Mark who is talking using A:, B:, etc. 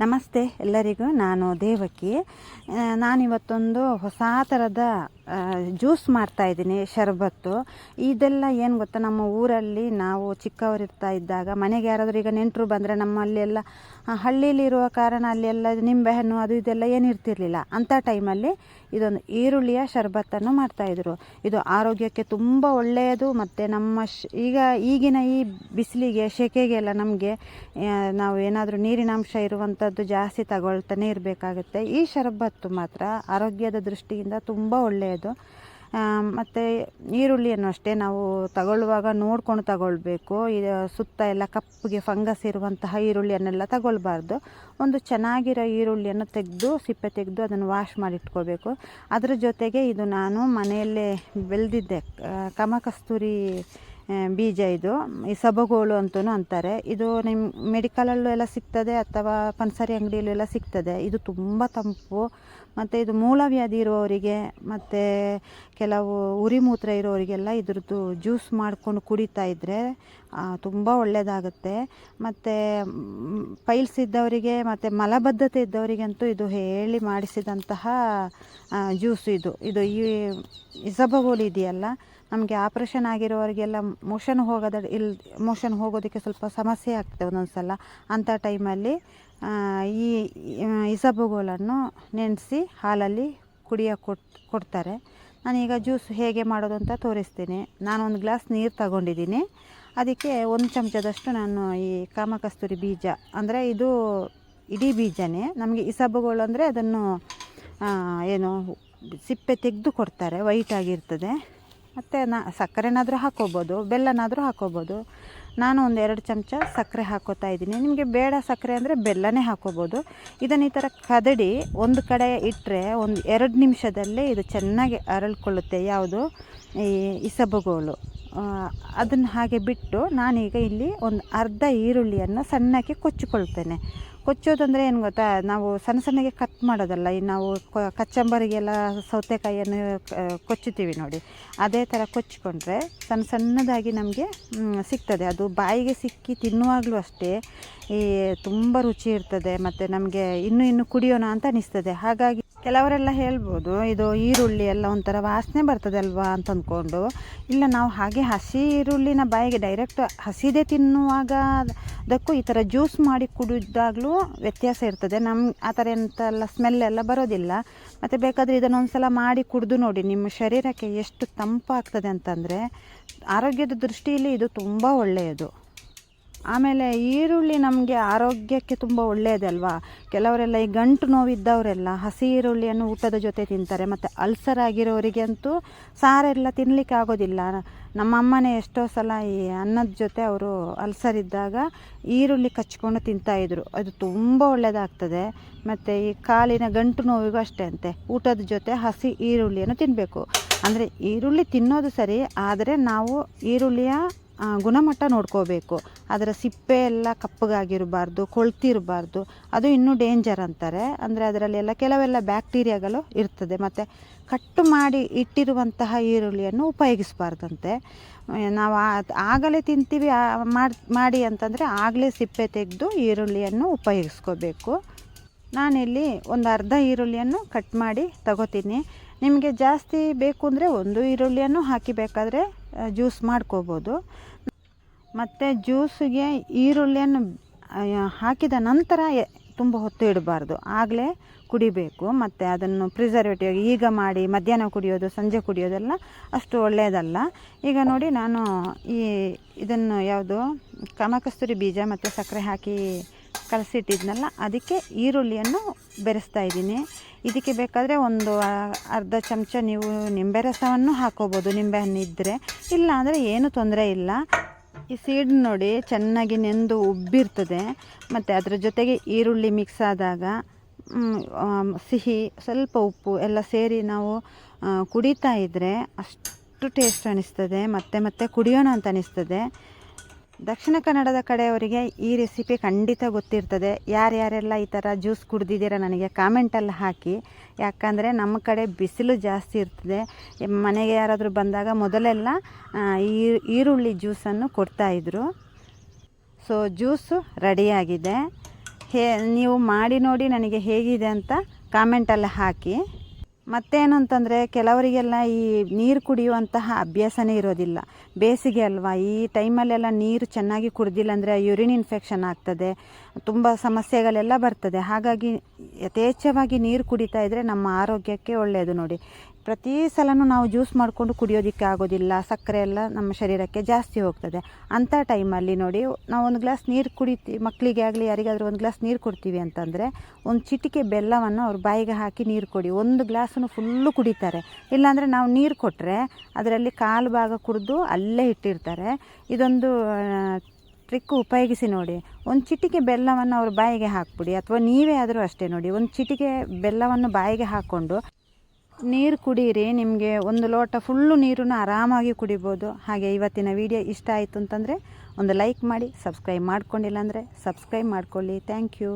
A: ನಮಸ್ತೆ ಎಲ್ಲರಿಗೂ. ನಾನು ದೇವಕಿ. ನಾನಿವತ್ತೊಂದು ಹೊಸ ಥರದ ಜ್ಯೂಸ್ ಮಾಡ್ತಾಯಿದ್ದೀನಿ ಶರಬತ್ತು. ಇದೆಲ್ಲ ಏನು ಗೊತ್ತಾ ನಮ್ಮ ಊರಲ್ಲಿ ನಾವು ಚಿಕ್ಕವರಿರ್ತಾ ಇದ್ದಾಗ ಮನೆಗೆ ಯಾರಾದರೂ ಈಗ ನೆಂಟರು ಬಂದರೆ ನಮ್ಮಲ್ಲಿ ಎಲ್ಲ ಆ, ಹಳ್ಳಿಲಿರುವ ಕಾರಣ ಅಲ್ಲೆಲ್ಲ ನಿಂಬೆಹಣ್ಣು ಅದು ಇದೆಲ್ಲ ಏನು ಇರ್ತಿರ್ಲಿಲ್ಲ. ಅಂಥ ಟೈಮಲ್ಲಿ ಇದೊಂದು ಈರುಳ್ಳಿಯ ಶರಬತ್ತನ್ನು ಮಾಡ್ತಾಯಿದ್ರು ಇದು ಆರೋಗ್ಯಕ್ಕೆ ತುಂಬ ಒಳ್ಳೆಯದು ಮತ್ತು ನಮ್ಮ ಶ್ ಈಗ ಈಗಿನ ಈ ಬಿಸಿಲಿಗೆ ಸೆಕೆಗೆಲ್ಲ ನಮಗೆ ನಾವು ಏನಾದರೂ ನೀರಿನಾಂಶ ಇರುವಂಥದ್ದು ಜಾಸ್ತಿ ತಗೊಳ್ತಾನೆ ಇರಬೇಕಾಗುತ್ತೆ. ಈ ಶರಬತ್ತು ಮಾತ್ರ ಆರೋಗ್ಯದ ದೃಷ್ಟಿಯಿಂದ ತುಂಬ ಒಳ್ಳೆಯದು. ಮತ್ತು ಈರುಳ್ಳಿಯನ್ನು ಅಷ್ಟೇ ನಾವು ತಗೊಳ್ಳುವಾಗ ನೋಡ್ಕೊಂಡು ತಗೊಳ್ಬೇಕು. ಇದು ಸುತ್ತ ಎಲ್ಲ ಕಪ್ಪಿಗೆ ಫಂಗಸ್ ಇರುವಂತಹ ಈರುಳ್ಳಿಯನ್ನೆಲ್ಲ ತಗೊಳ್ಬಾರ್ದು. ಒಂದು ಚೆನ್ನಾಗಿರೋ ಈರುಳ್ಳಿಯನ್ನು ತೆಗೆದು, ಸಿಪ್ಪೆ ತೆಗೆದು ಅದನ್ನು ವಾಶ್ ಮಾಡಿ ಇಟ್ಕೋಬೇಕು ಅದರ ಜೊತೆಗೆ ಇದು ನಾನು ಮನೆಯಲ್ಲೇ ಬೆಳೆದಿದ್ದೆ ಕಮಕಸ್ತೂರಿ ಬೀಜ ಇದು. ಈ ಸಬಗೋಳು ಅಂತಲೂ ಅಂತಾರೆ. ಇದು ನಿಮ್ಮ ಮೆಡಿಕಲಲ್ಲೂ ಎಲ್ಲ ಸಿಗ್ತದೆ ಅಥವಾ ಪನ್ಸರಿ ಅಂಗಡಿಯಲ್ಲೂ ಎಲ್ಲ ಸಿಗ್ತದೆ. ಇದು ತುಂಬ ತಂಪು. ಮತ್ತು ಇದು ಮೂಲವ್ಯಾಧಿ ಇರುವವರಿಗೆ ಮತ್ತು ಕೆಲವು ಉರಿ ಮೂತ್ರ ಇರೋರಿಗೆಲ್ಲ ಇದ್ರದ್ದು ಜ್ಯೂಸ್ ಮಾಡಿಕೊಂಡು ಕುಡಿತಾ ಇದ್ದರೆ ತುಂಬ ಒಳ್ಳೆಯದಾಗುತ್ತೆ ಮತ್ತು ಪೈಲ್ಸ್ ಇದ್ದವರಿಗೆ ಮತ್ತು ಮಲಬದ್ಧತೆ ಇದ್ದವರಿಗಂತೂ ಇದು ಹೇಳಿ ಮಾಡಿಸಿದಂತಹ ಜ್ಯೂಸು ಇದು. ಇದು ಈ ಇಸಬಗೋಲು ಇದೆಯಲ್ಲ ನಮಗೆ ಆಪ್ರೇಷನ್ ಆಗಿರೋರಿಗೆಲ್ಲ ಮೋಷನ್ ಹೋಗೋದ ಇಲ್, ಮೋಷನ್ ಹೋಗೋದಕ್ಕೆ ಸ್ವಲ್ಪ ಸಮಸ್ಯೆ ಆಗ್ತದೆ ಒಂದೊಂದು ಸಲ ಅಂಥ ಟೈಮಲ್ಲಿ ಈ ಇಸಬಗೋಲನ್ನು ನೆನೆಸಿ ಹಾಲಲ್ಲಿ ಕುಡಿಯೋಕೆ ಕೊಟ್, ಕೊಡ್ತಾರೆ. ನಾನೀಗ ಜ್ಯೂಸ್ ಹೇಗೆ ಮಾಡೋದು ಅಂತ ತೋರಿಸ್ತೀನಿ. ನಾನು ಒಂದು ಗ್ಲಾಸ್ ನೀರು ತಗೊಂಡಿದ್ದೀನಿ. ಅದಕ್ಕೆ ಒಂದು ಚಮಚದಷ್ಟು ನಾನು ಈ ಕಾಮಕಸ್ತೂರಿ ಬೀಜ, ಅಂದರೆ ಇದು ಇಡೀ ಬೀಜನೇ. ನಮಗೆ ಇಸಬುಗಳು ಅಂದರೆ ಅದನ್ನು ಏನು, ಸಿಪ್ಪೆ ತೆಗೆದು ಕೊಡ್ತಾರೆ, ವೈಟ್ ಆಗಿರ್ತದೆ. ಮತ್ತು ನಾ ಸಕ್ಕರೆನಾದರೂ ಹಾಕೋಬೋದು, ಬೆಲ್ಲನಾದರೂ ಹಾಕೋಬೋದು. ನಾನು ಒಂದು ಎರಡು ಚಮಚ ಸಕ್ಕರೆ ಹಾಕೋತಾ ಇದ್ದೀನಿ. ನಿಮಗೆ ಬೇಡ ಸಕ್ಕರೆ ಅಂದರೆ ಬೆಲ್ಲನೇ ಹಾಕೋಬೋದು. ಇದನ್ನು ಈ ಥರ ಕದಡಿ ಒಂದು ಕಡೆ ಇಟ್ಟರೆ ಒಂದು ಎರಡು ನಿಮಿಷದಲ್ಲೇ ಇದು ಚೆನ್ನಾಗಿ ಅರಳ್ಕೊಳ್ಳುತ್ತೆ, ಯಾವುದು? ಈ ಇಸಬಗೋಳು ಅದನ್ನು ಹಾಗೆ ಬಿಟ್ಟು ನಾನೀಗ ಇಲ್ಲಿ ಒಂದು ಅರ್ಧ ಈರುಳ್ಳಿಯನ್ನು ಸಣ್ಣಕ್ಕೆ ಕೊಚ್ಚಿಕೊಳ್ತೇನೆ. ಕೊಚ್ಚೋದಂದರೆ ಏನು ಗೊತ್ತಾ? ನಾವು ಸಣ್ಣ ಸಣ್ಣಗೆ ಕಟ್ ಮಾಡೋದಲ್ಲ, ಈ ನಾವು ಕಚ್ಚಂಬರಿಗೆಲ್ಲ ಸೌತೆಕಾಯಿಯನ್ನು ಕೊಚ್ಚುತ್ತೀವಿ ನೋಡಿ. ಅದೇ ಥರ ಕೊಚ್ಚಿಕೊಂಡ್ರೆ ಸಣ್ಣ ಸಣ್ಣದಾಗಿ ನಮಗೆ ಸಿಗ್ತದೆ. ಅದು ಬಾಯಿಗೆ ಸಿಕ್ಕಿ ತಿನ್ನುವಾಗಲೂ ಅಷ್ಟೇ, ಈ, ತುಂಬ ರುಚಿ ಇರ್ತದೆ, ಮತ್ತು ನಮಗೆ ಇನ್ನೂ ಇನ್ನೂ ಕುಡಿಯೋಣ ಅಂತ ಅನಿಸ್ತದೆ. ಹಾಗಾಗಿ ಕೆಲವರೆಲ್ಲ ಹೇಳ್ಬೋದು, ಇದು ಈರುಳ್ಳಿ ಎಲ್ಲ ಒಂಥರ ವಾಸನೆ ಬರ್ತದೆ ಅಲ್ವಾ ಅಂತ ಅಂದ್ಕೊಂಡು ಇಲ್ಲ, ನಾವು ಹಾಗೆ ಹಸಿ ಈರುಳ್ಳಿನ ಬಾಯಿಗೆ ಡೈರೆಕ್ಟ್ ಹಸಿದೇ ತಿನ್ನುವಾಗ ಅದಕ್ಕೂ ಈ ಥರ ಜ್ಯೂಸ್ ಮಾಡಿ ಕುಡಿದಾಗಲೂ ವ್ಯತ್ಯಾಸ ಇರ್ತದೆ. ನಮ್ಮ ಆ ಥರ ಎಂತೆಲ್ಲ ಸ್ಮೆಲ್ ಎಲ್ಲ ಬರೋದಿಲ್ಲ. ಮತ್ತು ಬೇಕಾದರೆ ಇದನ್ನೊಂದು ಸಲ ಮಾಡಿ ಕುಡಿದು ನೋಡಿ, ನಿಮ್ಮ ಶರೀರಕ್ಕೆ ಎಷ್ಟು ತಂಪಾಗ್ತದೆ ಅಂತಂದರೆ, ಆರೋಗ್ಯದ ದೃಷ್ಟಿಯಲ್ಲಿ ಇದು ತುಂಬ ಒಳ್ಳೆಯದು. ಆಮೇಲೆ ಈರುಳ್ಳಿ ನಮಗೆ ಆರೋಗ್ಯಕ್ಕೆ ತುಂಬ ಒಳ್ಳೆಯದಲ್ವಾ ಕೆಲವರೆಲ್ಲ ಈ ಗಂಟು ನೋವಿದ್ದವರೆಲ್ಲ ಹಸಿ ಈರುಳ್ಳಿಯನ್ನು ಊಟದ ಜೊತೆ ತಿಂತಾರೆ, ಮತ್ತು ಅಲ್ಸರ್ ಆಗಿರೋರಿಗೆ ಅಂತೂ ಸಾರೆಲ್ಲ ತಿನ್ನಲಿಕ್ಕೆ ಆಗೋದಿಲ್ಲ. ನಮ್ಮ ಅಮ್ಮನೇ ಎಷ್ಟೋ ಸಲ ಈ ಅನ್ನದ ಜೊತೆ ಅವರು ಅಲ್ಸರ್ ಇದ್ದಾಗ ಈರುಳ್ಳಿ ಕಚ್ಕೊಂಡು ತಿಂತಾಯಿದ್ರು ಅದು ತುಂಬ ಒಳ್ಳೆಯದಾಗ್ತದೆ ಮತ್ತು ಈ ಕಾಲಿನ ಗಂಟು ನೋವಿಗೂ ಅಷ್ಟೇ ಅಂತೆ. ಊಟದ ಜೊತೆ ಹಸಿ ಈರುಳ್ಳಿಯನ್ನು ತಿನ್ನಬೇಕು ಅಂದರೆ ಈರುಳ್ಳಿ ತಿನ್ನೋದು ಸರಿ, ಆದರೆ ನಾವು ಈರುಳ್ಳಿಯ ಗುಣಮಟ್ಟ ನೋಡ್ಕೋಬೇಕು. ಅದರ ಸಿಪ್ಪೆ ಎಲ್ಲ ಕಪ್ಪಗಾಗಿರಬಾರ್ದು, ಕೊಳ್ತಿರಬಾರ್ದು. ಅದು ಇನ್ನೂ ಡೇಂಜರ್ ಅಂತಾರೆ. ಅಂದರೆ ಅದರಲ್ಲೆಲ್ಲ ಕೆಲವೆಲ್ಲ ಬ್ಯಾಕ್ಟೀರಿಯಾಗಳು ಇರ್ತದೆ. ಮತ್ತು ಕಟ್ಟು ಮಾಡಿ ಇಟ್ಟಿರುವಂತಹ ಈರುಳ್ಳಿಯನ್ನು ಉಪಯೋಗಿಸಬಾರ್ದಂತೆ. ನಾವು ಆಗಲೇ ತಿಂತೀವಿ ಮಾಡಿ ಅಂತಂದರೆ ಆಗಲೇ ಸಿಪ್ಪೆ ತೆಗೆದು ಈರುಳ್ಳಿಯನ್ನು ಉಪಯೋಗಿಸ್ಕೋಬೇಕು. ನಾನಿಲ್ಲಿ ಒಂದು ಅರ್ಧ ಈರುಳ್ಳಿಯನ್ನು ಕಟ್ ಮಾಡಿ ತಗೋತೀನಿ. ನಿಮಗೆ ಜಾಸ್ತಿ ಬೇಕು ಅಂದರೆ ಒಂದು ಈರುಳ್ಳಿಯನ್ನು ಹಾಕಿ ಬೇಕಾದರೆ ಜ್ಯೂಸ್ ಮಾಡ್ಕೋಬೋದು. ಮತ್ತು ಜ್ಯೂಸಿಗೆ ಈರುಳ್ಳಿಯನ್ನು ಹಾಕಿದ ನಂತರ ತುಂಬ ಹೊತ್ತು ಇಡಬಾರ್ದು. ಆಗಲೇ ಕುಡಿಬೇಕು. ಮತ್ತು ಅದನ್ನು ಪ್ರಿಸರ್ವೇಟಿವ್ ಈಗ ಮಾಡಿ ಮಧ್ಯಾಹ್ನ ಕುಡಿಯೋದು, ಸಂಜೆ ಕುಡಿಯೋದೆಲ್ಲ ಅಷ್ಟು ಒಳ್ಳೆಯದಲ್ಲ. ಈಗ ನೋಡಿ ನಾನು ಈ ಇದನ್ನು ಯಾವುದು, ಕಮಕಸ್ತೂರಿ ಬೀಜ ಮತ್ತು ಸಕ್ಕರೆ ಹಾಕಿ ಕಲಸಿಟ್ಟಿದ್ನಲ್ಲ, ಅದಕ್ಕೆ ಈರುಳ್ಳಿಯನ್ನು ಬೆರೆಸ್ತಾ ಇದ್ದೀನಿ. ಇದಕ್ಕೆ ಬೇಕಾದರೆ ಒಂದು ಅರ್ಧ ಚಮಚ ನೀವು ನಿಂಬೆ ರಸವನ್ನು ಹಾಕೋಬೋದು ನಿಂಬೆಹಣ್ಣು ಇದ್ದರೆ ಇಲ್ಲ ಅಂದರೆ ಏನೂ ತೊಂದರೆ ಇಲ್ಲ. ಈ ಸೀಡ್ ನೋಡಿ ಚೆನ್ನಾಗಿ ನೆಂದು ಉಬ್ಬಿರ್ತದೆ. ಮತ್ತು ಅದರ ಜೊತೆಗೆ ಈರುಳ್ಳಿ ಮಿಕ್ಸ್ ಆದಾಗ ಸಿಹಿ, ಸ್ವಲ್ಪ ಉಪ್ಪು ಎಲ್ಲ ಸೇರಿ ನಾವು ಕುಡಿತಾ ಇದ್ದರೆ ಅಷ್ಟು ಟೇಸ್ಟ್ ಅನಿಸ್ತದೆ. ಮತ್ತೆ ಮತ್ತೆ ಕುಡಿಯೋಣ ಅಂತ ಅನಿಸ್ತದೆ. ದಕ್ಷಿಣ ಕನ್ನಡದ ಕಡೆಯವರಿಗೆ ಈ ರೆಸಿಪಿ ಖಂಡಿತ ಗೊತ್ತಿರ್ತದೆ. ಯಾರ್ಯಾರೆಲ್ಲ ಈ ಥರ ಜ್ಯೂಸ್ ಕುಡ್ದಿದ್ದೀರ ನನಗೆ ಕಾಮೆಂಟಲ್ಲಿ ಹಾಕಿ. ಯಾಕಂದರೆ ನಮ್ಮ ಕಡೆ ಬಿಸಿಲು ಜಾಸ್ತಿ ಇರ್ತದೆ. ಮನೆಗೆ ಯಾರಾದರೂ ಬಂದಾಗ ಮೊದಲೆಲ್ಲ ಈರುಳ್ಳಿ ಜ್ಯೂಸನ್ನು ಕೊಡ್ತಾಯಿದ್ರು ಸೊ ಜ್ಯೂಸು ರೆಡಿಯಾಗಿದೆ ಹೇ, ನೀವು ಮಾಡಿ ನೋಡಿ ನನಗೆ ಹೇಗಿದೆ ಅಂತ ಕಾಮೆಂಟಲ್ಲಿ ಹಾಕಿ. ಮತ್ತೇನು ಅಂತಂದರೆ ಕೆಲವರಿಗೆಲ್ಲ ಈ ನೀರು ಕುಡಿಯುವಂತಹ ಅಭ್ಯಾಸನೇ ಇರೋದಿಲ್ಲ. ಬೇಸಿಗೆ ಅಲ್ವಾ? ಈ ಟೈಮಲ್ಲೆಲ್ಲ ನೀರು ಚೆನ್ನಾಗಿ ಕುಡ್ದಿಲ್ಲ ಅಂದರೆ ಯೂರಿನ್ ಇನ್ಫೆಕ್ಷನ್ ಆಗ್ತದೆ. ತುಂಬ ಸಮಸ್ಯೆಗಳೆಲ್ಲ ಬರ್ತದೆ. ಹಾಗಾಗಿ ಯಥೇಚ್ಛವಾಗಿ ನೀರು ಕುಡಿತಾ ಇದ್ದರೆ ನಮ್ಮ ಆರೋಗ್ಯಕ್ಕೆ ಒಳ್ಳೆಯದು ನೋಡಿ. ಪ್ರತಿ ಸಲನೂ ನಾವು ಜ್ಯೂಸ್ ಮಾಡಿಕೊಂಡು ಕುಡಿಯೋದಕ್ಕೆ ಆಗೋದಿಲ್ಲ. ಸಕ್ಕರೆ ಎಲ್ಲ ನಮ್ಮ ಶರೀರಕ್ಕೆ ಜಾಸ್ತಿ ಹೋಗ್ತದೆ. ಅಂಥ ಟೈಮಲ್ಲಿ ನೋಡಿ, ನಾವು ಒಂದು ಗ್ಲಾಸ್ ನೀರು ಕುಡಿತಿ, ಮಕ್ಕಳಿಗೆ ಆಗಲಿ, ಯಾರಿಗಾದರೂ ಒಂದು ಗ್ಲಾಸ್ ನೀರು ಕೊಡ್ತೀವಿ ಅಂತಂದರೆ, ಒಂದು ಚಿಟಿಕೆ ಬೆಲ್ಲವನ್ನು ಅವ್ರ ಬಾಯಿಗೆ ಹಾಕಿ ನೀರು ಕೊಡಿ. ಒಂದು ಗ್ಲಾಸನ್ನು ಫುಲ್ಲು ಕುಡಿತಾರೆ. ಇಲ್ಲಾಂದರೆ ನಾವು ನೀರು ಕೊಟ್ಟರೆ ಅದರಲ್ಲಿ ಕಾಲು ಭಾಗ ಕುಡಿದು ಅಲ್ಲೇ ಇಟ್ಟಿರ್ತಾರೆ. ಇದೊಂದು ಟ್ರಿಕ್ ಉಪಯೋಗಿಸಿ ನೋಡಿ. ಒಂದು ಚಿಟಿಕೆ ಬೆಲ್ಲವನ್ನು ಅವ್ರ ಬಾಯಿಗೆ ಹಾಕ್ಬಿಡಿ, ಅಥವಾ ನೀವೇ ಆದರೂ ಅಷ್ಟೇ ನೋಡಿ. ಒಂದು ಚಿಟಿಕೆ ಬೆಲ್ಲವನ್ನು ಬಾಯಿಗೆ ಹಾಕ್ಕೊಂಡು ನೀರು ಕುಡೀರಿ, ನಿಮಗೆ ಒಂದು ಲೋಟ ಫುಲ್ಲು ನೀರನ್ನು ಆರಾಮಾಗಿ ಕುಡಿಬೋದು. ಹಾಗೆ ಇವತ್ತಿನ ವಿಡಿಯೋ ಇಷ್ಟ ಆಯಿತು ಅಂತಂದರೆ ಒಂದು ಲೈಕ್ ಮಾಡಿ, ಸಬ್ಸ್ಕ್ರೈಬ್ ಮಾಡ್ಕೊಂಡಿಲ್ಲ ಅಂದರೆ ಸಬ್ಸ್ಕ್ರೈಬ್ ಮಾಡ್ಕೊಳ್ಳಿ. Thank you.